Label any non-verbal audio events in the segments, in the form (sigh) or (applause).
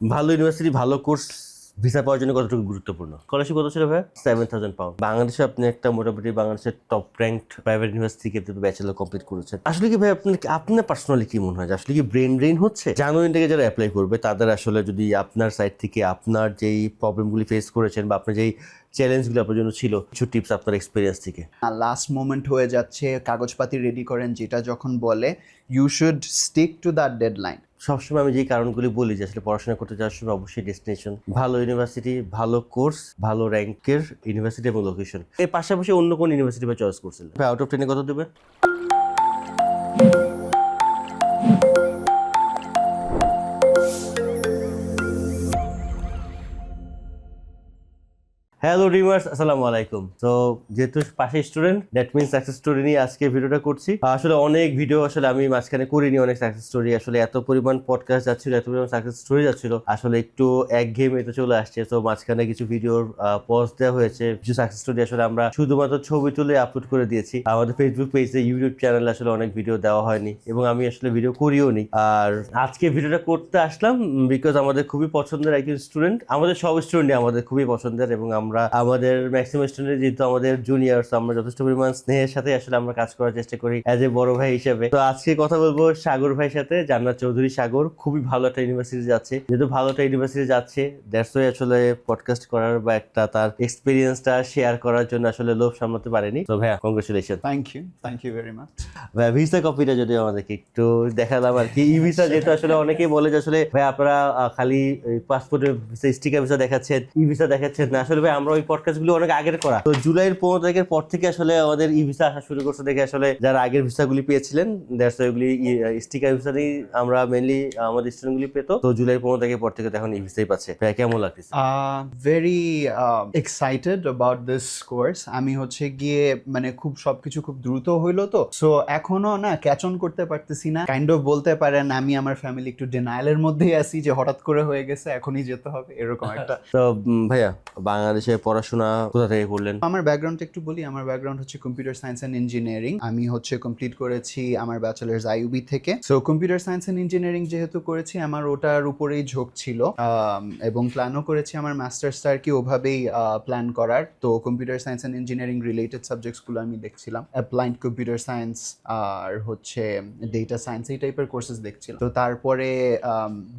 ভালো ইউনিভার্সিটি ভালো course visa পাওয়ার জন্য কতটুকু গুরুত্বপূর্ণ? স্কলারশিপ কত ছিল ভাই সেভেন থাউজেন্ড পাউন্ড বাংলাদেশে আপনি একটা মোটামুটি বাংলাদেশের টপ র্যাঙ্কড প্রাইভেট ইউনিভার্সিটি থেকে ব্যাচেলার কমপ্লিট করেছেন। আসলে কি ভাই আপনার আপনার পার্সোনালি কি মনে হয় আসলে কি ব্রেন ড্রেন হচ্ছে? জানুয়ারি থেকে যারা অ্যাপ্লাই করবে, তাদের আসলে যদি আপনার সাইড থেকে আপনার যেই প্রবলেমগুলি ফেস করেছেন বা আপনার যেই চ্যালেঞ্জগুলো আপনার জন্য ছিল, কিছু টিপস আপনার এক্সপিরিয়েন্স থেকে? লাস্ট মোমেন্ট হয়ে যাচ্ছে, কাগজপাতি রেডি করেন, যেটা যখন বলে you should stick to that deadline সবসময় আমি যে কারণগুলি বলি যে আসলে পড়াশোনা করতে যাওয়ার সময় অবশ্যই ডেস্টিনেশন ভালো ইউনিভার্সিটি ভালো কোর্স ভালো র্যাঙ্কের ইউনিভার্সিটি এবং লোকেশন এর পাশাপাশি অন্য কোন ইউনিভার্সিটি বা চয়েস করছিলেন আউট অফ টেনে কত দেবে হ্যালো রিমার্স আসসালামু আলাইকুম তো যেহেতু পাশে student that means success story নিয়ে আজকে ভিডিওটা করছি। আসলে অনেক ভিডিও আসলে আমি মাঝখানে করিনি অনেক সাকসেস স্টোরি আসলে এত পরিমাণ পডকাস্ট যাচ্ছিল, এত পরিমাণ সাকসেস স্টোরি যাচ্ছিল। আসলে একটু এক ঘেম এতে চলে আসছে। তো মাঝখানে কিছু ভিডিওর পজ দেওয়া হয়েছে। কিছু সাকসেস স্টোরি আসলে আমরা শুধুমাত্র ছবি তুলে আপলোড করে দিয়েছি। আমাদের ফেসবুক পেজে ইউটিউব চ্যানেলে আসলে অনেক ভিডিও দেওয়া হয়নি। এবং আমি আসলে ভিডিও করিও নি। আর আজকে ভিডিওটা করতে আসলাম বিকজ আমাদের খুবই পছন্দের একজন স্টুডেন্ট আমাদের সব স্টুডেন্টই আমাদের খুবই পছন্দের এবং আমরা আমাদের ম্যাক্সিমাম স্টুডেন্ট যেহেতু আমাদের জুনিয়র্স আমরা যথেষ্ট পরিমাণ স্নেহের সাথে আসলে আমরা কাজ করার চেষ্টা করি অ্যাজ এ বড় ভাই হিসেবে। তো আজকে কথা বলব সাগর ভাইয়ের সাথে জান্নাত চৌধুরী সাগর। খুবই ভালো একটা ইউনিভার্সিটি যাচ্ছে। যেহেতু ভালো একটা ইউনিভার্সিটি যাচ্ছে দ্যাটস ওয়াই আসলে পডকাস্ট করার বা একটা তার এক্সপিরিয়েন্সটা শেয়ার করার জন্য আসলে লোভ সামলাতে পারেনি। তো ভাইয়া congratulation thank you thank you very much ভাই ভিসা কপিটা যদি আমাদেরকে একটু দেখালাম আর কি। ই ভিসা যেহেতু আসলে অনেকেই বলে যে আসলে ভাই আপনারা খালি পাসপোর্টের ভিসা স্টিকার ভিসা দেখাচ্ছেন ই ভিসা দেখাচ্ছেন না। আসলে ভাই আমরা ওই পডকাস্টগুলো অনেক আগের করা। তো জুলাইয়ের পনেরো তারিখের পর থেকে আসলে আমাদের ই ভিসা আসা শুরু করছে দেখে আসলে যারা আগের ভিসাগুলি পেয়েছিলেন দ্যাটস ওইগুলি স্টিকার ভিসারই আমরা মেনলি আমাদের স্টুডেন্টগুলি পেতো। তো জুলাই পনেরো তারিখের পর থেকে তো এখন ই ভিসাই পাচ্ছে। ভাই কেমন লাগতেছে? Very excited about this course আমি হচ্ছে গিয়ে মানে খুব সবকিছু খুব দ্রুত হইল তো। সো এখনও না ক্যাচ অন করতে পারতেছি না। কাইন্ড অফ বলতে পারেন আমি আমার ফ্যামিলি একটু ডিনাইলের মধ্যেই আছি যে হঠাৎ করে হয়ে গেছে এখনই যেতে হবে এরকম (laughs) একটা। তো ভাইয়া বাংলাদেশে পড়াশোনা কোথা থেকে করলেন? আমার ব্যাকগ্রাউন্ড একটু বলি, আমার ব্যাকগ্রাউন্ড হচ্ছে কম্পিউটার সায়েন্স অ্যান্ড ইঞ্জিনিয়ারিং আমি হচ্ছে কমপ্লিট করেছি আমার ব্যাচেলার্স আইউবি থেকে। So computer science and engineering যেহেতু করেছি, আমার ওটার উপরেই ঝোঁক ছিল। এবং প্ল্যানও করেছি আমার মাস্টার্সটা আর কি ওভাবেই প্ল্যান করার। তো computer science and engineering related সাবজেক্টসগুলো আমি দেখছিলাম। অ্যাপ্লাইড কম্পিউটার সায়েন্স আর হচ্ছে ডেটা সায়েন্স এই টাইপের কোর্সেস দেখছিলাম। তো, তারপরে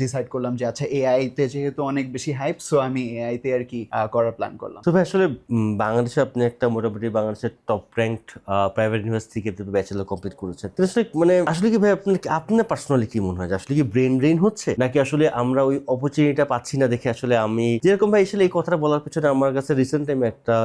ডিসাইড করলাম যে আচ্ছা এআই তে যেহেতু অনেক বেশি হাইপ সো আমি এআই তে আর কি করার প্ল্যান করলাম তো ভাই আসলে বাংলাদেশে আপনি একটা মোটামুটি বাংলাদেশের টপ র্যাঙ্কড প্রাইভেট ইউনিভার্সিটি থেকে ব্যাচেলার কমপ্লিট করেছেন। আসলে মানে আসলে কি ভাই, আপনার আপনার পার্সোনালি কি মনে হয় আসলে কি ব্রেন ড্রেন হচ্ছে? নাকি আসলে আমরা ওই অপরচুনিটিটা পাচ্ছি না দেখে আসলে আমি, যেরকম ভাই আসলে এই কথাটা বলার পিছনে আমার কাছে রিসেন্ট টাইমে একটা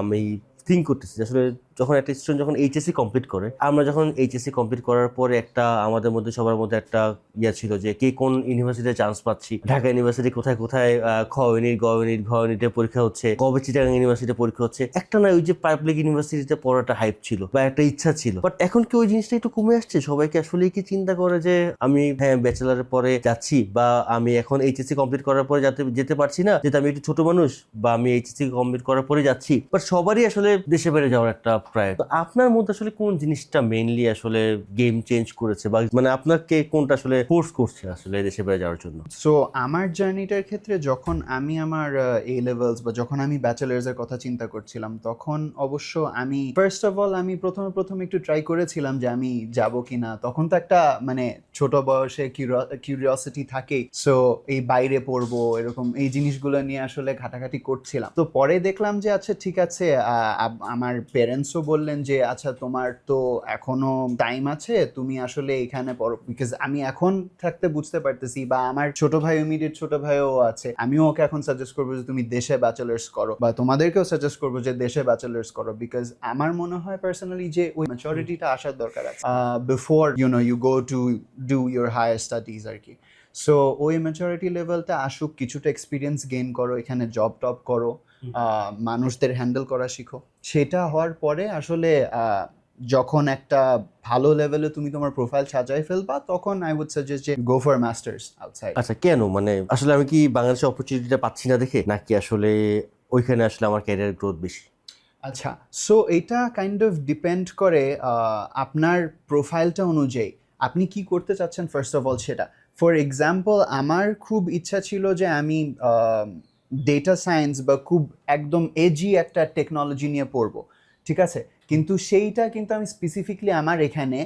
আমি থিঙ্ক করতেছি আসলে যখন একটা স্টুডেন্ট যখন এইচএসসি কমপ্লিট করে আমরা যখন এইচএসসি কমপ্লিট করার পরে একটা আমাদের মধ্যে সবার মধ্যে একটা ইয়ে ছিল যে কে কোন ইউনিভার্সিটিতে চান্স পাচ্ছি? ঢাকা ইউনিভার্সিটি কোথায় কোথায় আহ, খ ইউনিট গ ইউনিট ঘ ইউনিটের পরীক্ষা হচ্ছে কবে চিটাগাং ইউনিভার্সিটিতে পরীক্ষা হচ্ছে? একটা না ওই যে পাবলিক ইউনিভার্সিটিতে পড়াটা হাইপ ছিল বা একটা ইচ্ছা ছিল। বাট এখন কি ওই জিনিসটা একটু কমে আসছে? সবাইকে আসলে কি চিন্তা করে যে আমি হ্যাঁ ব্যাচেলারের পরে যাচ্ছি বা আমি এখন এইচএসসি কমপ্লিট করার পরে যাতে যেতে পারছি না? যেহেতু আমি একটু ছোট মানুষ বা আমি এইচএসসি কমপ্লিট করার পরে যাচ্ছি। বাট সবারই আসলে দেশে বেড়ে যাওয়ার একটা প্রায় আপনার মধ্যে আসলে কোন জিনিসটা মেইনলি আসলে গেম চেঞ্জ করেছে বা মানে আপনাকে কোনটা আসলে ফোর্স করছে আসলে দেশে বেড়ে যাওয়ার জন্য? সো আমার জার্নিটার ক্ষেত্রে যখন আমি আমার এ লেভেলস বা যখন আমি ব্যাচেলার্সের কথা চিন্তা করছিলাম তখন অবশ্য আমি ফার্স্ট অফ অল আমি প্রথমে প্রথমে একটু ট্রাই করেছিলাম যে আমি যাব কি না তখন তো একটা মানে ছোট বয়সে কিউরিয়াসিটি থাকে সো এই বাইরে পড়ব এরকম এই জিনিসগুলো নিয়ে আসলে ঘাটাঘাটি করছিলাম। তো পরে দেখলাম যে আচ্ছা ঠিক আছে আহ, আব- আমার বললেন যে আচ্ছা তোমার তো এখনও টাইম আছে, তুমি আসলে এখানে বিকজ আমি এখন থাকতে বুঝতে পারতেছি বা আমার ছোট ভাই ইমিডিয়েট ছোট ভাইও আছে। আমিও ওকে এখন সাজেস্ট করব যে, তুমি দেশে ব্যাচেলার্স করো। বা তোমাদেরকেও সাজেস্ট করব যে, দেশে ব্যাচেলার্স করো। বিকজ আমার মনে হয় পার্সোনালি যে, ওই ম্যাচরিটিটা আসার দরকার আছে। Before you know you go to do your higher studies আর কি। সো ওই ম্যাচরিটি লেভেলটা আসুক, কিছুটা এক্সপিরিয়েন্স গেইন করো, এখানে জব টপ করো। মানুষদের হ্যান্ডেল করা শিখো। সেটা হওয়ার পরে আসলে আহ, যখন একটা ভালো লেভেলে তুমি তোমার প্রোফাইল সাজাই ফেলবা তখন আই উড সাজেস্ট যে গো ফর মাস্টার্স আউটসাইড আচ্ছা কেন? মানে আসলে আমি কি বাংলাদেশে অপরচুনিটিটা পাচ্ছি না দেখে নাকি আসলে ওইখানে আসলে আমার ক্যারিয়ার গ্রোথ বেশি? আচ্ছা সো এটা কাইন্ড অফ ডিপেন্ড করে আহ, আপনার প্রোফাইলটা অনুযায়ী। আপনি কি করতে চাচ্ছেন ফার্স্ট অফ অল সেটা। ফর এক্সাম্পল আমার খুব ইচ্ছা ছিল যে আমি ডেটা সায়েন্স বা খুব একদম এজি একটা টেকনোলজি নিয়ে পড়ব, ঠিক আছে? কিন্তু সেইটা কিন্তু আমি স্পেসিফিকলি আমার এখানে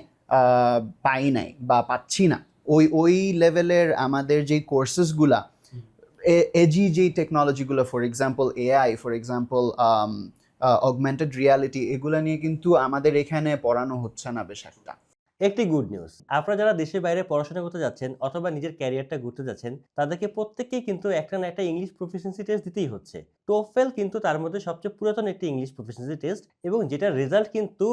পাই নাই বা পাচ্ছি না। ওই ওই লেভেলের আমাদের যেই কোর্সেসগুলা এজি যেই টেকনোলজিগুলো for example AI for example augmented reality এগুলো নিয়ে কিন্তু আমাদের এখানে পড়ানো হচ্ছে না বেশ একটা। একটি গুড নিউজ আপনারা যারা দেশের বাইরে পড়াশোনা করতে যাচ্ছেন অথবা নিজের ক্যারিয়ারটা ঘুরতে যাচ্ছেন, তাদেরকে প্রত্যেককেই কিন্তু একটা না একটা ইংলিশ প্রফিসিয়েন্সি টেস্ট দিতেই হচ্ছে। টোফেল কিন্তু তার মধ্যে সবচেয়ে পুরাতন একটি ইংলিশ প্রফিসিয়েন্সি টেস্ট এবং যেটার রেজাল্ট কিন্তু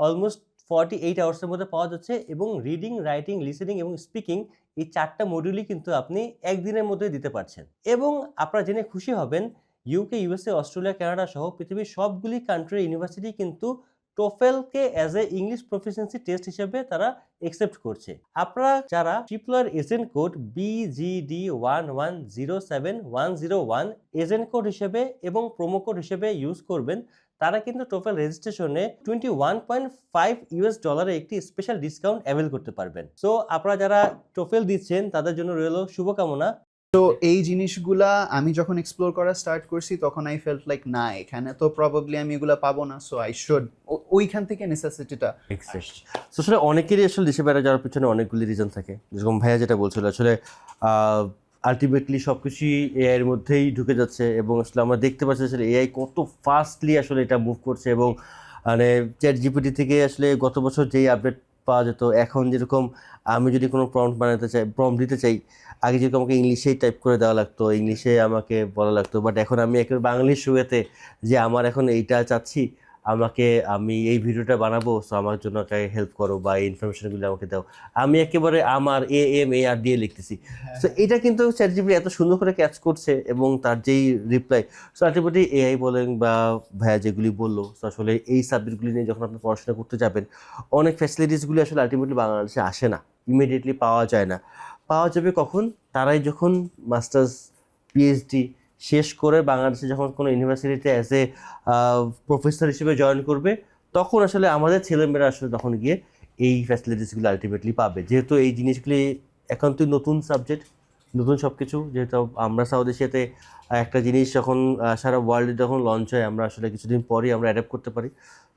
অলমোস্ট ফর্টি এইট আওয়ার্সের মধ্যে পাওয়া যাচ্ছে এবং রিডিং রাইটিং লিসেনিং এবং স্পিকিং এই চারটা মডিউলই কিন্তু আপনি একদিনের মধ্যে দিতে পারছেন। এবং আপনারা জেনে খুশি হবেন ইউকে ইউএসএ অস্ট্রেলিয়া কানাডা সহ পৃথিবীর সবগুলি কান্ট্রির ইউনিভার্সিটি কিন্তু টোফেলকে as a English proficiency test হিসেবে তারা একসেপ্ট করছে। আপনারা যারা Tripler agent code BGD one one zero seven one zero one agent code হিসেবে এবং প্রোমো কোড হিসেবে ইউজ করবেন, তারা কিন্তু TOEFL রেজিস্ট্রেশনে twenty one point five US ডলারে একটি স্পেশাল ডিসকাউন্ট অ্যাভেল করতে পারবেন। সো আপনারা যারা টোফেল দিচ্ছেন, তাদের জন্য রইল শুভকামনা। তো এই জিনিসগুলা আমি যখন এক্সপ্লোর করা স্টার্ট করছি তখন আই ফেল্ট লাইক না এখানে তো প্রবাবলি আমি এগুলা পাবো না সো আই শুড ওইখান থেকে নেসেসিটিটা তো আসলে অনেকেরই আসলে দেশে বাইরে যাওয়ার পিছনে অনেকগুলি রিজন থাকে। যেরকম ভাইয়া যেটা বলছিল আসলে আলটিমেটলি সব কিছুই এআই এর মধ্যেই ঢুকে যাচ্ছে এবং আসলে আমরা দেখতে পাচ্ছি আসলে এআই কত ফাস্টলি আসলে এটা মুভ করছে এবং মানে চ্যাট জিপিটি থেকে আসলে গত বছর যেই আপডেট পাওয়া যেত। এখন যেরকম আমি যদি কোনো প্রম্পট বানাতে চাই প্রম্পট দিতে চাই, আগে যেরকম আমাকে ইংলিশেই টাইপ করে দেওয়া লাগতো ইংলিশে আমাকে বলা লাগতো বাট এখন আমি একেবারে বাংলিশ শুয়েতে যে আমার এখন এইটা চাচ্ছি আমাকে আমি এই ভিডিওটা বানাবো সো আমার জন্য হেল্প করো বা এই ইনফরমেশনগুলো আমাকে দাও। আমি একেবারে আমার এ এম এ আর দিয়ে লিখতেছি। সো এটা কিন্তু চ্যাট জিপি এত সুন্দর করে ক্যাচ করছে এবং তার যেই রিপ্লাই সো আলটিমেটলি এআই বলেন বা ভাইয়া যেগুলি বলল সো আসলে এই সাবজেক্টগুলি নিয়ে যখন আপনি পড়াশোনা করতে যাবেন অনেক ফ্যাসিলিটিসগুলি আসলে আলটিমেটলি বাংলাদেশে আসে না ইমিডিয়েটলি পাওয়া যায় না। পাওয়া যাবে কখন? তারাই যখন মাস্টার্স পিএইচডি শেষ করে বাংলাদেশে যখন কোনো ইউনিভার্সিটিতে অ্যাজ এ প্রফেসর হিসেবে জয়েন করবে, তখন আসলে আমাদের ছেলেমেয়েরা আসলে তখন গিয়ে এই ফ্যাসিলিটিসগুলো আলটিমেটলি পাবে। যেহেতু এই জিনিসগুলি একান্তই নতুন সাবজেক্ট নতুন সব কিছু যেহেতু আমরা সাউথ এশিয়াতে একটা জিনিস যখন সারা ওয়ার্ল্ডে যখন লঞ্চ হয়, আমরা আসলে কিছুদিন পরেই আমরা অ্যাডাপ্ট করতে পারি।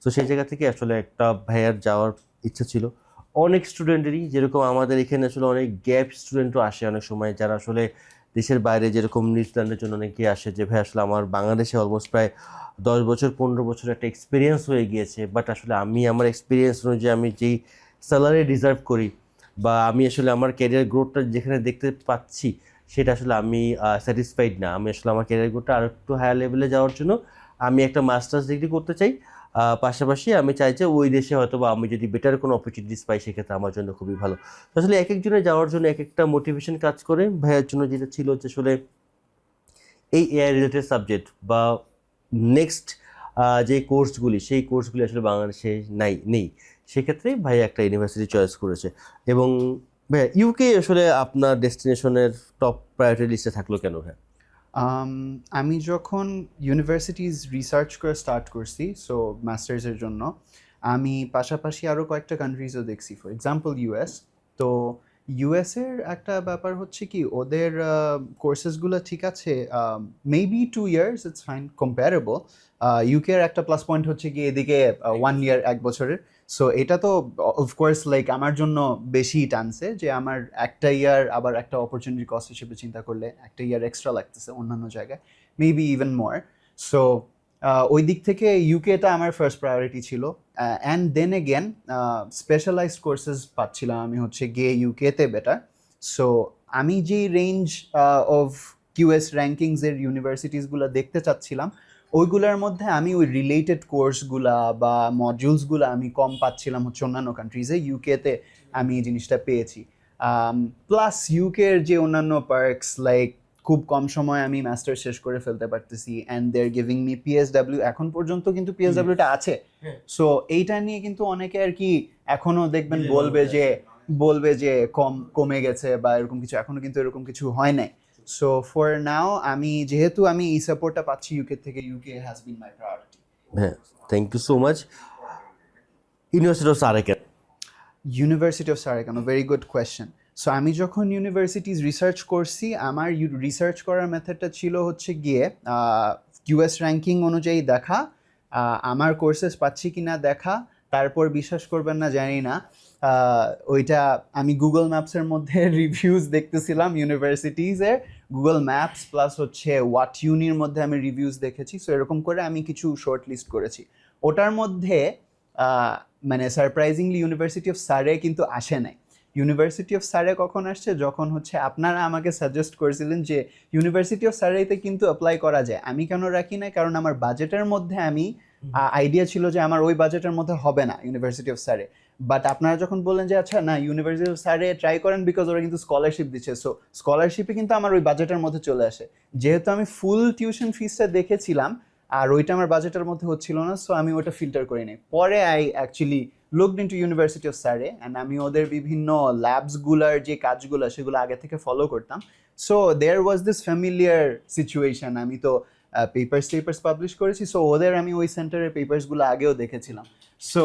তো সেই জায়গা থেকে আসলে একটা ভাইয়ার যাওয়ার ইচ্ছা ছিল। অনেক স্টুডেন্টেরই যেরকম আমাদের এখানে আসলে অনেক গ্যাপ স্টুডেন্টও আসে অনেক সময়, যারা আসলে দেশের বাইরে যেরকম নিউজিল্যান্ডের জন্য অনেকে আসে যে, ভাই, আসলে আমার বাংলাদেশে অলমোস্ট প্রায় দশ বছর, পনেরো বছর একটা এক্সপিরিয়েন্স হয়ে গিয়েছে বাট আসলে আমি, আমার এক্সপিরিয়েন্স অনুযায়ী আমি যেই স্যালারি ডিজার্ভ করি বা আমি আসলে আমার ক্যারিয়ার গ্রোথটা যেখানে দেখতে পাচ্ছি, সেটা আসলে আমি স্যাটিসফাইড না। আমি আসলে আমার ক্যারিয়ার গ্রোথটা আর একটু হায়ার লেভেলে যাওয়ার জন্য আমি একটা মাস্টার্স ডিগ্রি করতে চাই পাশাপাশি আমি চাই যে ওই দেশে হয়তো বা আমি যদি বেটার কোনো অপরচুনিটিস পাই সেক্ষেত্রে আমার জন্য খুবই ভালো। আসলে এক একজনের যাওয়ার জন্য এক একটা মোটিভেশন কাজ করে। ভাইয়ের জন্য যেটা ছিল যে আসলে এই এআই রিলেটেড সাবজেক্ট বা নেক্সট যে কোর্সগুলি সেই কোর্সগুলি আসলে বাংলাদেশে নাই নেই। সেক্ষেত্রে ভাই একটা ইউনিভার্সিটি চয়েস করেছে। এবং ভাইয়া ইউকে আসলে আপনার ডেস্টিনেশনের টপ প্রায়োরিটি লিস্টে থাকল কেন Um, আমি যখন ইউনিভার্সিটিজ রিসার্চ করে স্টার্ট করছি সো মাস্টার্সের জন্য, আমি পাশাপাশি আরও কয়েকটা কান্ট্রিজও দেখছি। ফর এক্সাম্পল ইউএস তো ইউএসের একটা ব্যাপার হচ্ছে কি, ওদের কোর্সেসগুলো ঠিক আছে maybe two years it's fine comparable ইউকের একটা প্লাস পয়েন্ট হচ্ছে কি এদিকে ওয়ান ইয়ার এক বছরের। সো এটা তো অফকোর্স লাইক আমার জন্য বেশি টানছে যে আমার একটা ইয়ার আবার একটা অপরচুনিটি কস্ট হিসেবে চিন্তা করলে একটা ইয়ার এক্সট্রা লাগতেছে অন্যান্য জায়গায় মেবি ইভেন মোর সো ওই দিক থেকে ইউকেটা আমার ফার্স্ট প্রায়োরিটি ছিল and then again specialised courses পাচ্ছিলাম আমি হচ্ছে গিয়ে ইউকেতে বেটার সো আমি যেই রেঞ্জ অফ কিউএস র্যাঙ্কিংসের ইউনিভার্সিটিসগুলো দেখতে চাচ্ছিলাম ওইগুলোর মধ্যে আমি ওই রিলেটেড কোর্সগুলা বা মডিউলসগুলো আমি কম পাচ্ছিলাম হচ্ছে অন্যান্য কান্ট্রিজে ইউকেতে আমি এই জিনিসটা পেয়েছি। প্লাস ইউকের যে অন্যান্য পার্কস লাইক খুব কম সময় আমি মাস্টার শেষ করে ফেলতে পারতেছি and they are giving me PSW এখন পর্যন্ত কিন্তু পিএসডাব্লিউটা আছে। হ্যাঁ। সো এইটা নিয়ে কিন্তু অনেকে আর কি এখনও দেখবেন বলবে। যে বলবে যে কম কমে গেছে বা এরকম কিছু এখনও কিন্তু এরকম কিছু হয় নাই। সো ফর নাও আমি যেহেতু আমি এই সাপোর্টটা পাচ্ছি ইউকে থেকে UK has been my priority হ্যাঁ thank you so much university of সারেকেন University of Sarakano, very good question. So আমি যখন ইউনিভার্সিটিজ রিসার্চ করছি আমার রিসার্চ করার মেথডটা ছিল হচ্ছে গিয়ে ইউএস র্যাঙ্কিং অনুযায়ী দেখা আমার কোর্সেস পাচ্ছি কিনা দেখা তারপর বিশ্বাস করবেন না জানি না ওইটা আমি গুগল ম্যাপসের মধ্যে (laughs) রিভিউজ দেখতেছিলাম ইউনিভার্সিটিজের গুগল ম্যাপস প্লাস হচ্ছে হোয়াট ইউনির মধ্যে আমি রিভিউজ দেখেছি সো এরকম করে আমি কিছু শর্ট লিস্ট করেছি। ওটার মধ্যে মানে সারপ্রাইজিংলি ইউনিভার্সিটি অফ সারে কিন্তু আসে নাই। ইউনিভার্সিটি অফ সারে কখন আসছে? যখন হচ্ছে আপনারা আমাকে সাজেস্ট করেছিলেন যে ইউনিভার্সিটি অফ সারেতে কিন্তু অ্যাপ্লাই করা যায়। আমি কেন রাখি না কারণ আমার বাজেটের মধ্যে আমি আইডিয়া ছিল যে আমার ওই বাজেটের মধ্যে হবে না ইউনিভার্সিটি অফ সারে বাট আপনারা যখন বললেন যে আচ্ছা না ইউনিভার্সিটি স্যারে ট্রাই করেন বিকজ ওরা কিন্তু স্কলারশিপ দিচ্ছে। সো স্কলারশিপে কিন্তু আমার ওই বাজেটের মধ্যে চলে আসে। যেহেতু আমি ফুল টিউশন ফিসটা দেখেছিলাম, আর ওইটা আমার বাজেটের মধ্যে হচ্ছিল না সো আমি ওটা ফিল্টার করে নিই। পরে I actually looked into university of Surrey and আমি ওদের বিভিন্ন ল্যাবসগুলার যে কাজগুলো, সেগুলো আগে থেকে ফলো করতাম। So there was this familiar situation আমি তো পেপার্স টেপার্স পাবলিশ করেছি সো ওদের আমি ওই সেন্টারের পেপার্সগুলো আগেও দেখেছিলাম। সো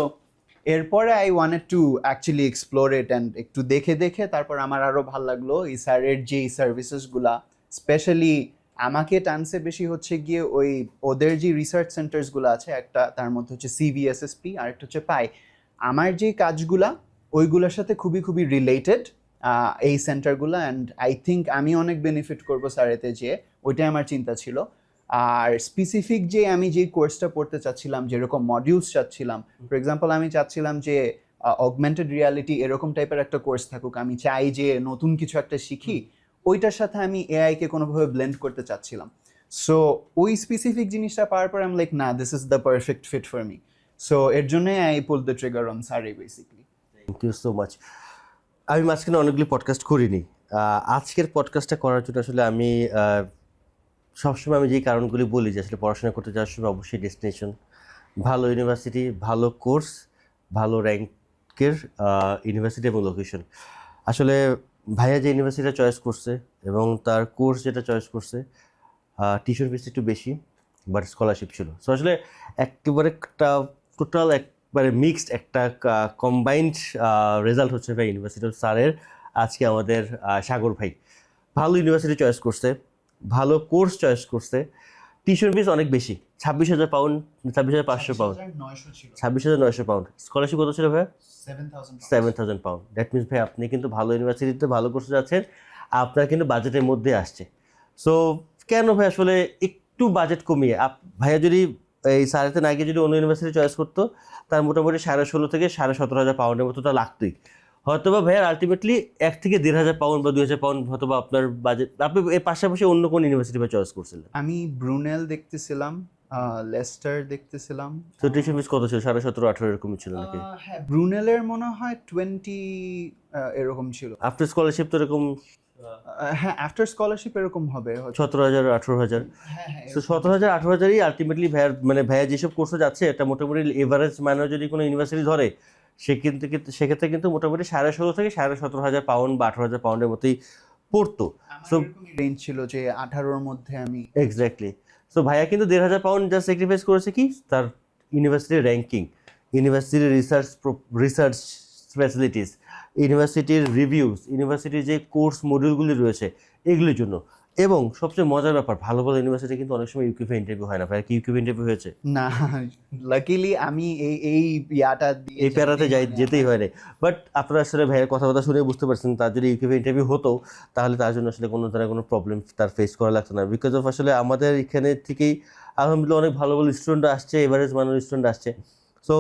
এরপরে I wanted to actually explore it and একটু দেখে দেখে তারপর আমার আরও ভালো লাগল এই স্যারের যে সার্ভিসেসগুলা স্পেশালি আমাকে টানছে বেশি হচ্ছে গিয়ে ওই ওদের যে রিসার্চ সেন্টার্সগুলো আছে, একটা তার মধ্যে হচ্ছে সিভিএসএসপি আর একটা হচ্ছে পাই আমার যে কাজগুলা, ওইগুলোর সাথে খুবই খুবই রিলেটেড এই সেন্টারগুলো অ্যান্ড আই থিঙ্ক আমি অনেক বেনিফিট করব স্যারেতে যে, ওইটাই আমার চিন্তা ছিল। আর স্পেসিফিক যে আমি যে কোর্সটা পড়তে চাচ্ছিলাম যেরকম মডিউলস চাচ্ছিলাম ফর এক্সাম্পল আমি চাচ্ছিলাম যে অগমেন্টেড রিয়ালিটি এরকম টাইপের একটা কোর্স থাকুক আমি চাই যে নতুন কিছু একটা শিখি ওইটার সাথে আমি এআইকে কোনোভাবে ব্লেন্ড করতে চাচ্ছিলাম। সো ওই স্পেসিফিক জিনিসটা পাওয়ার পর আমি লাইক না this is the perfect fit for me so এর জন্যই I pull the trigger on Surrey basically thank you so much আমি মাঝখানে অনেকগুলি পডকাস্ট করিনি। আজকের পডকাস্টটা করার জন্য আসলে আমি সবসময় আমি যে কারণগুলি বলি যে আসলে পড়াশোনা করতে যাওয়ার সময় অবশ্যই ডেস্টিনেশন ভালো ইউনিভার্সিটি ভালো কোর্স ভালো র্যাঙ্কের ইউনিভার্সিটি এবং লোকেশন আসলে ভাইয়া যে ইউনিভার্সিটিটা চয়েস করছে এবং তার কোর্স যেটা চয়েস করছে টিউশন ফিস একটু বেশি বাট স্কলারশিপ ছিল। সো আসলে একেবারে একটা টোটাল একবারে মিক্সড একটা কম্বাইন্ড রেজাল্ট হচ্ছে ভাই ইউনিভার্সিটি স্যারের আজকে আমাদের সাগর ভাই। ভালো ইউনিভার্সিটি চয়েস করছে। ভালো কোর্স চয়েস করছে টিউশন ফিস অনেক বেশি ছাব্বিশ হাজার পাউন্ড ছাব্বিশ হাজার পাঁচশো পাউন্ড ছাব্বিশ হাজার নয়শো পাউন্ড স্কলারশিপ কত ছিল ভাই seven thousand pound that means ভাই আপনি কিন্তু ভালো ইউনিভার্সিটিতে ভালো কোর্সে যাচ্ছেন আপনার কিন্তু বাজেটের মধ্যে আসছে। সো কেন ভাই আসলে একটু বাজেট কমিয়ে? আপ ভাইয়া যদি এই সাড়েতে না গিয়ে যদি অন্য ইউনিভার্সিটি চয়েস করতো তার মোটামুটি সাড়ে ষোলো থেকে সাড়ে সতেরো হাজার পাউন্ডের মতো তা লাগতোই। হয়তো বা ভাইয়ার আলটিমেটলি এক থেকে দেড় হাজার পাউন্ড বা দুই হাজার পাউন্ড হয়তো বা আপনার বাজেট আপনি এর পাশাপাশি অন্য কোন ইউনিভার্সিটি বা চয়েস করছিলেন? আমি ব্রুনেল দেখতেছিলাম লেস্টার দেখতেছিলাম। তো টিউশন ফিস কত ছিল? সাড়ে সতেরো আঠারো এরকমই ছিল নাকি? হ্যাঁ ব্রুনেলের মনে হয় টোয়েন্টি এরকম ছিল। আফটার স্কলারশিপ তো এরকম হ্যাঁ আফটার স্কলারশিপ এরকম হবে সতেরো হাজার আঠারো হাজার। হ্যাঁ হ্যাঁ তো সতেরো হাজার আঠারো হাজারই আলটিমেটলি ভাইয়ার মানে ভাইয়া যেসব কোর্সে যাচ্ছে এটা মোটামুটি এভারেজ মানের যদি কোনো ইউনিভার্সিটি ধরে সেক্ষেত্রে কিন্তু সেক্ষেত্রে কিন্তু মোটামুটি সাড়ে ষোলো থেকে সাড়ে সতেরো হাজার পাউন্ড বা আঠারো হাজার পাউন্ডের মতোই পড়তো। সো রেঞ্জ ছিল যে আঠারোর মধ্যে আমি এক্স্যাক্টলি সো ভাইয়া কিন্তু দেড় হাজার পাউন্ড যা স্যাক্রিফাইস করেছে কি? তার ইউনিভার্সিটির র্যাঙ্কিং ইউনিভার্সিটির রিসার্চ রিসার্চ ফ্যাসিলিটিস ইউনিভার্সিটির রিভিউস ইউনিভার্সিটির যে কোর্স মডিউলগুলি রয়েছে এগুলির জন্য। এবং সবচেয়ে মজার ব্যাপার ভালো ভালো ইউনিভার্সিটি কিন্তু অনেক সময় ইউকিউফে ইন্টারভিউ হয় না। ভাই কি ইউকিউফে ইন্টারভিউ হয়েছে? না লাকিলি আমি এই এই ইয়াটা দিয়ে এই প্যারাতে যাই যেতেই হয় রে বাট আপনারা আসলে ভাইয়ের কথাবার্তা শুনে বুঝতে পারছেন তার যদি ইউকিউবে ইন্টারভিউ হতো তাহলে তার জন্য আসলে কোনো ধরনের কোনো প্রবলেম তার ফেস করা লাগতো না। বিকজ অফ আসলে আমাদের এখানে থেকেই আলহামদুলিল্লাহ অনেক ভালো ভালো স্টুডেন্ট আসছে এভারেজ মানের স্টুডেন্ট আসছে। সো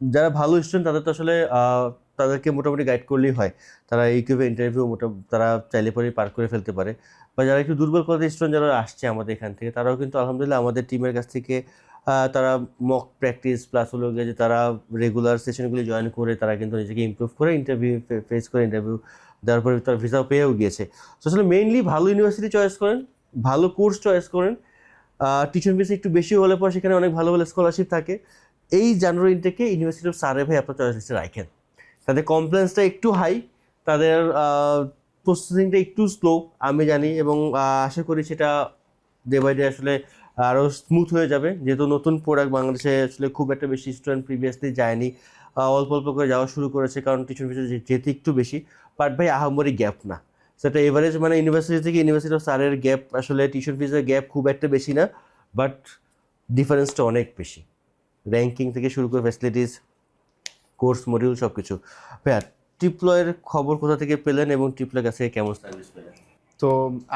যারা ভালো স্টুডেন্ট তাদের তো আসলে তাদেরকে মোটামুটি গাইড করলেই হয়। তারা ইউকিউবে ইন্টারভিউ মোটামুটি তারা চাইলে পরেই পার করে ফেলতে পারে। বা যারা একটু দুর্বল কোয়ালিটির স্টুডেন্ট যারা আসছে আমাদের এখান থেকে, তারাও কিন্তু আলহামদুলিল্লাহ আমাদের টিমের কাছ থেকে তারা মক প্র্যাকটিস প্লাস হলো গিয়ে যে তারা রেগুলার সেশনগুলি জয়েন করে তারা কিন্তু নিজেকে ইমপ্রুভ করে ইন্টারভিউ ফেস করে ইন্টারভিউ দেওয়ার পরে তারা ভিসাও পেয়েও গিয়েছে। তো আসলে মেইনলি ভালো ইউনিভার্সিটি চয়েস করেন, ভালো কোর্স চয়েস করেন টিউশন ফিস একটু বেশি হলে পর সেখানে অনেক ভালো ভালো স্কলারশিপ থাকে। এই জানুয়ারি ইনটেকে ইউনিভার্সিটি অফ সারে ভাই আপনার চয়েস লিস্টে রাখেন। তাদের কমপ্লেন্সটা একটু হাই তাদের প্রসেসিংটা একটু স্লো আমি জানি এবং আশা করি সেটা ডে বাই ডে আসলে আরও স্মুথ হয়ে যাবে। যেহেতু নতুন প্রোডাক্ট বাংলাদেশে আসলে খুব একটা বেশি স্টুডেন্ট প্রিভিয়াসলি যায়নি অল্প অল্প করে যাওয়া শুরু করেছে কারণ টিউশন ফিস যেতে একটু বেশি বাট ভাই আহামরি গ্যাপ না। সেটা এভারেজ মানে ইউনিভার্সিটি থেকে ইউনিভার্সিটি অফ স্যারের গ্যাপ আসলে টিউশন ফিজের গ্যাপ খুব একটা বেশি না বাট ডিফারেন্সটা অনেক বেশি। র্যাঙ্কিং থেকে শুরু করে ফ্যাসিলিটিস কোর্স মডিউল সব কিছু ভাইয়া ট্রিপ্লয়ের খবর কোথা থেকে পেলেন এবং ট্রিপ্লয়ের কাছে কেমন সার্ভিস পেলেন? তো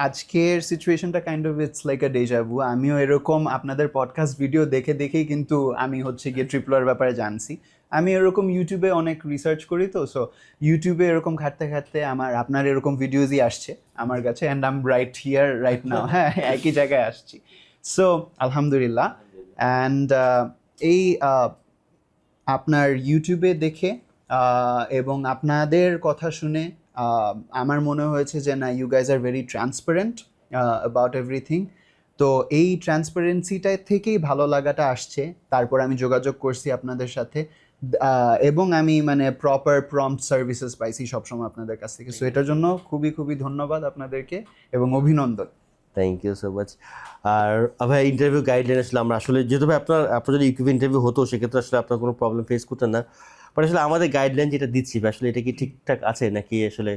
আজকের সিচুয়েশনটা kind of it's like a deja vu আমিও এরকম আপনাদের পডকাস্ট ভিডিও দেখে দেখেই কিন্তু আমি হচ্ছে গিয়ে ট্রিপলার ব্যাপারে জানছি। আমি এরকম ইউটিউবে অনেক রিসার্চ করি তো সো ইউটিউবে এরকম ঘাটতে ঘাটতে আমার আপনার এরকম ভিডিওজই আসছে আমার কাছে and I'm right here right now হ্যাঁ একই জায়গায় আসছি। সো আলহামদুলিল্লাহ। অ্যান্ড এই আপনার ইউটিউবে দেখে এবং আপনাদের কথা শুনে আমার মনে হয়েছে যে, না you guys are very transparent about everything তো এই ট্রান্সপারেন্সিটা থেকেই ভালো লাগাটা আসছে। তারপর আমি যোগাযোগ করছি আপনাদের সাথে। এবং আমি মানে প্রপার প্রম্পট সার্ভিসেস পাইছি সবসময় আপনাদের কাছ থেকে। সো এটার জন্য খুবই খুবই ধন্যবাদ আপনাদেরকে এবং অভিনন্দন। থ্যাংক ইউ সো মাচ আর ভাই ইন্টারভিউ গাইডলাইন আসলে আমরা আসলে, যেহেতু আপনার আপনার যদি ইউকিউব ইন্টারভিউ হতো, সেক্ষেত্রে আসলে আপনার কোনো প্রবলেম ফেস করতেন না। বাট আসলে আমাদের গাইডলাইন যেটা দিচ্ছি আসলে এটা কি ঠিকঠাক আছে নাকি আসলে?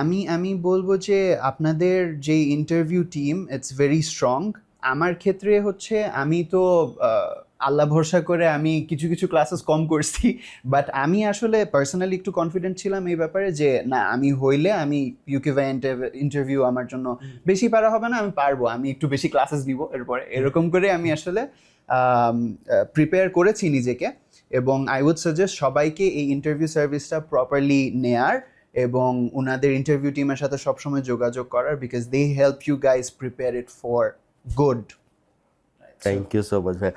আমি আমি বলব যে আপনাদের যে interview team it's very strong আমার ক্ষেত্রে হচ্ছে আমি তো আল্লাহ ভরসা করে আমি কিছু কিছু ক্লাসেস কম করছি। বাট আমি আসলে পার্সোনালি একটু কনফিডেন্ট ছিলাম এই ব্যাপারে যে না আমি হইলে আমি ইউকে ভাই ইন্টারভিউ আমার জন্য বেশি পারা হবে না আমি পারব আমি একটু বেশি ক্লাসেস দিব। এরপরে এরকম করে আমি আসলে প্রিপেয়ার করেছি নিজেকে। এবং আই উড সাজেস্ট সবাইকে এই ইন্টারভিউ সার্ভিসটা প্রপারলি নেয়ার এবং ওনাদের ইন্টারভিউ টিমের সাথে সবসময় যোগাযোগ করার because they help you guys prepare it for good thank you so much ভাই।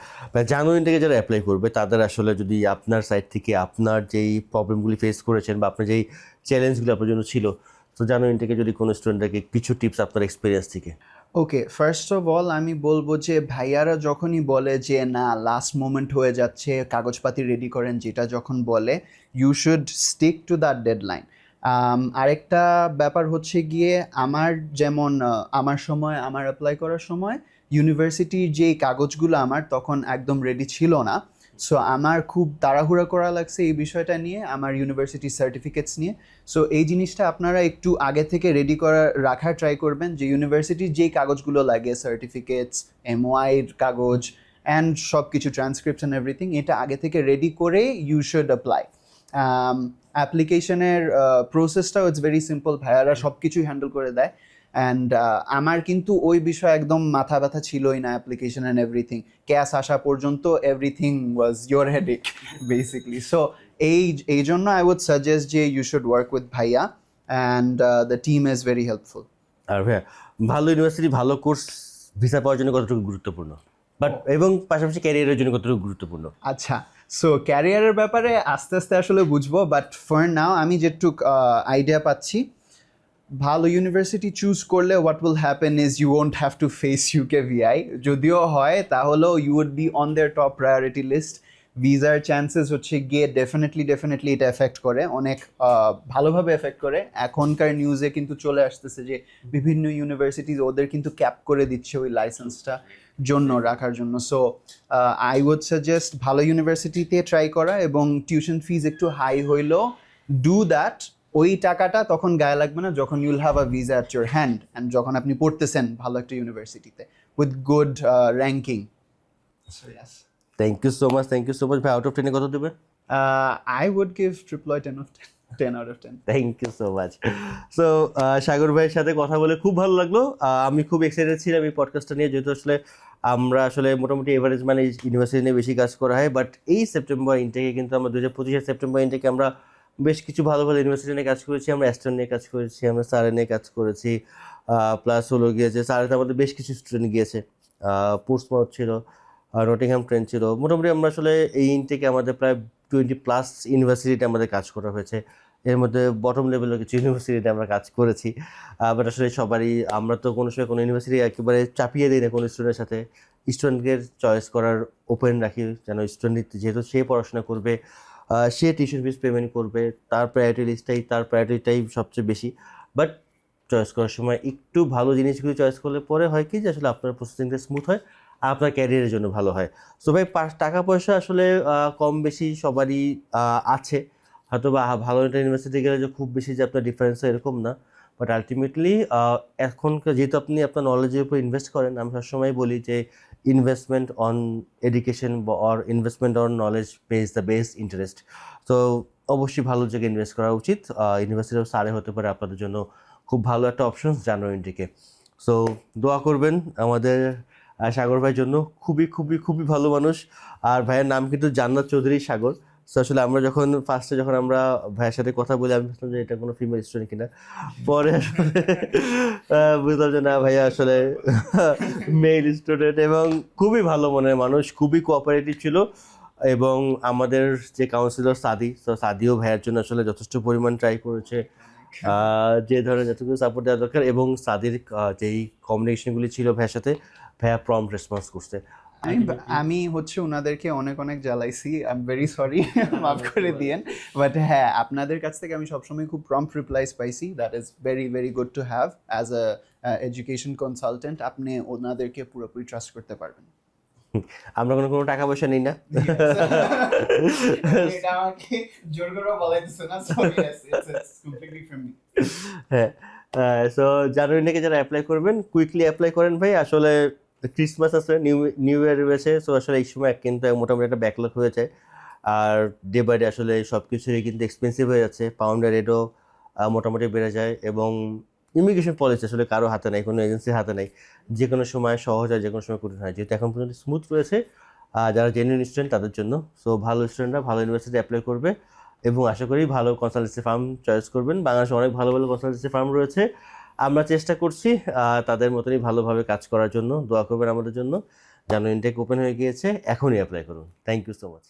জানুয়ারি থেকে যারা অ্যাপ্লাই করবে, তাদের আসলে যদি আপনার সাইড থেকে আপনার যেই প্রবলেমগুলি ফেস করেছেন বা আপনার যেই চ্যালেঞ্জগুলো আপনার জন্য ছিল, তো জানুয়ারি থেকে যদি কোনো স্টুডেন্টকে কিছু টিপস আপনার এক্সপিরিয়েন্স থেকে? ওকে ফার্স্ট অফ অল আমি বলব যে ভাইয়ারা যখনই বলে যে, না লাস্ট মোমেন্ট হয়ে যাচ্ছে, কাগজপাতি রেডি করেন, যেটা যখন বলে you should stick to that deadline আরেকটা ব্যাপার হচ্ছে গিয়ে, আমার যেমন আমার সময়, আমার অ্যাপ্লাই করার সময় ইউনিভার্সিটির যে কাগজগুলো আমার তখন একদম রেডি ছিল না। সো আমার খুব তাড়াহুড়া করা লাগছে এই বিষয়টা নিয়ে, আমার ইউনিভার্সিটি সার্টিফিকেটস নিয়ে। সো এই জিনিসটা আপনারা একটু আগে থেকে রেডি করা, রাখার ট্রাই করবেন যে ইউনিভার্সিটির যেই কাগজগুলো লাগে সার্টিফিকেটস এমওআইয়ের কাগজ অ্যান্ড সব কিছু ট্রান্সক্রিপশন এভরিথিং এটা আগে থেকে রেডি করে ইউ শুড অ্যাপ্লাই অ্যাপ্লিকেশনের প্রসেসটাও ইটস ভেরি সিম্পল ভাইয়ারা সব কিছুই হ্যান্ডেল করে দেয়। অ্যান্ড আমার কিন্তু ওই বিষয়ে একদম মাথা ব্যথা ছিলই না অ্যাপ্লিকেশন অ্যান্ড এভরিথিং ক্যাশ আসা পর্যন্ত everything was your headache basically so এই এই জন্য আই উড সাজেস্ট যে ইউ শুড ওয়ার্ক উইথ ভাইয়া and the team is very helpful আর ভাইয়া ভালো ইউনিভার্সিটি ভালো কোর্স ভিসা পাওয়ার জন্য কতটুকু গুরুত্বপূর্ণ? বাট এবং পাশাপাশি ক্যারিয়ারের জন্য কতটুকু গুরুত্বপূর্ণ? আচ্ছা সো ক্যারিয়ারের ব্যাপারে আস্তে আস্তে আসলে বুঝব বাট ফর নাও আমি যেটুক আইডিয়া পাচ্ছি ভালো ইউনিভার্সিটি চুজ করলে what will happen is you won't have to face UK VI যদিও হয়, তাহলেও you would be on their top priority list ভিসার চান্সেস হচ্ছে গিয়ে ডেফিনেটলি ডেফিনেটলি এটা এফেক্ট করে, অনেক ভালোভাবে এফেক্ট করে। এখনকার নিউজে কিন্তু চলে আসতেছে যে বিভিন্ন ইউনিভার্সিটিজ ওদের কিন্তু ক্যাপ করে দিচ্ছে ওই লাইসেন্সটা জন্য, রাখার জন্য। সো আই উড সাজেস্ট ভালো ইউনিভার্সিটিতে ট্রাই করা এবং টিউশন ফিজ একটু হাই হইলেও ডু দ্যাট ওই টাকাটা তখন গায়ে লাগবে না যখন you'll have a visa at your hand and যখন আপনি পড়তেছেন ভালো একটা ইউনিভার্সিটিতে with good ranking thank you so much thank you so much ভাই আউট অফ টেনে কত দেবেন? I would give triple ten of ten out of ten thank you so much so Sagar ভাইয়ের সাথে কথা বলে খুব ভালো লাগল। আমি খুব এক্সাইটেড ছিলাম এই পডকাস্টটা নিয়ে যেহেতু আসলে আমরা আসলে মোটামুটি এভারেজ মানে ইউনিভার্সিটি নিয়ে বেশি কাজ করা হয় বাট এই সেপ্টেম্বর ইনটেকে কিন্তু আমরা দু হাজার পঁচিশের সেপ্টেম্বর ইনটেকে আমরা বেশ কিছু ভালো ভালো ইউনিভার্সিটি নিয়ে কাজ করেছি, আমরা অ্যাস্টন নিয়ে কাজ করেছি, আমরা সারে নিয়ে কাজ করেছি প্লাস হলো গিয়েছে সারেতে আমাদের বেশ কিছু স্টুডেন্ট গিয়েছে পোস্টমাউথ ছিল নটিংহাম ট্রেন ছিল, মোটামুটি আমরা আসলে এই ইনটেকে আমাদের প্রায় টোয়েন্টি প্লাস ইউনিভার্সিটিতে আমাদের কাজ করা হয়েছে, এর মধ্যে বটম লেভেলের কিছু ইউনিভার্সিটিতে আমরা কাজ করেছি বাট আসলে সবারই, আমরা তো কোনো সময় কোনো ইউনিভার্সিটি একেবারে চাপিয়ে দিই না কোনো স্টুডেন্টের সাথে স্টুডেন্টকে চয়েস করার ওপেন রাখি, যেন স্টুডেন্ট যেহেতু সে পড়াশোনা করবে সে টিউশন ফিস পেমেন্ট করবে, তার প্রায়োরিটি লিস্টটাই তার প্রায়োরিটিটাই সবচেয়ে বেশি। বাট চয়েস করার সময় একটু ভালো জিনিসগুলি চয়েস করলে পরে হয় কি যে আসলে আপনার প্রসেসিংটা স্মুথ হয়, আপনার ক্যারিয়ারের জন্য ভালো হয়। সো ভাই টাকা পয়সা আসলে কম বেশি সবারই আছে। হয়তো বা ভালো একটা ইউনিভার্সিটি গেলে যে খুব বেশি যে আপনার ডিফারেন্স হয় এরকম না। বাট আলটিমেটলি এখনকার, যেহেতু আপনি আপনার নলেজের উপর ইনভেস্ট করেন, আমি সবসময় বলি যে investment on education or investment on knowledge pays the best interest তো অবশ্যই ভালো জায়গায় ইনভেস্ট করা উচিত। ইউনিভার্সিটি অফ সারে হতে পারে আপনাদের জন্য খুব ভালো একটা অপশন জানুয়ারিটিকে সো দোয়া করবেন আমাদের সাগর ভাইয়ের জন্য। খুবই খুবই খুবই ভালো মানুষ। আর ভাইয়ের নাম কিন্তু জান্নাত চৌধুরী সাগর। তো আসলে আমরা যখন ফার্স্টে যখন আমরা ভাইয়ের সাথে কথা বলি, আমি ভাবলাম যে এটা কোনো ফিমেল স্টুডেন্ট কিনা। পরে আসলে বুঝলাম যে না, ভাইয়া আসলে মেল স্টুডেন্ট এবং খুবই ভালো মনের মানুষ, খুবই কোঅপারেটিভ ছিল এবং আমাদের যে কাউন্সিলর সাদি তো সাদিও ভাইয়ের জন্য আসলে যথেষ্ট পরিমাণ ট্রাই করেছে। যে ধরনের যতটুকু সাপোর্ট দেওয়া দরকার এবং সাদির যেই কমিউনিকেশনগুলি ছিল ভাইয়ের সাথে, ভাইয়া প্রম রেসপন্স করছে। আমি আমি হচ্ছে ওনাদেরকে অনেক অনেক জ্বালাইছি। আই এম ভেরি সরি মাফ করে দিয়েন। বাট হ্যাঁ আপনাদের কাছ থেকে আমি সবসময় খুব প্রম্পট রিপ্লাইস পাইছি। That is very very good to have as a education consultant আপনি ওনাদেরকে পুরোপুরি ট্রাস্ট করতে পারবেন। (laughs) আমরা কোনো কোনো টাকা পয়সা নিই না। (laughs) (laughs) হ্যাঁ সো জানুয়ারি থেকে যারা অ্যাপ্লাই করবেন কুইকলি অ্যাপ্লাই করেন ভাই। আসলে ক্রিসমাস আছে নিউ নিউ ইয়ার রয়েছে সো আসলে এই সময় কিন্তু মোটামুটি একটা ব্যাকলগ হয়ে যায়। আর ডে বাই ডে আসলে সব কিছুই কিন্তু এক্সপেন্সিভ হয়ে যাচ্ছে পাউন্ডের রেটও মোটামুটি বেড়ে যায় এবং ইমিগ্রেশন পলিসি আসলে কারও হাতে নেই, কোনো এজেন্সির হাতে নেই। যে কোনো সময় সহজ হয় যে কোনো সময় কঠিন হয়। যেহেতু এখন পর্যন্ত স্মুথ রয়েছে যারা জেনুইন স্টুডেন্ট তাদের জন্য। সো ভালো স্টুডেন্টরা ভালো ইউনিভার্সিটি অ্যাপ্লাই করবে এবং আশা করি ভালো কনসালটেন্সি ফার্ম চয়েস করবেন। বাংলাদেশে অনেক ভালো ভালো কনসালটেন্সি ফার্ম রয়েছে। আমরা চেষ্টা করছি তাদের মতনই ভালোভাবে কাজ করার জন্য, দোয়া করবেন আমাদের জন্য, যেন ইনটেক ওপেন হয়ে গিয়েছে, এখনই অ্যাপ্লাই করুন। Thank you so much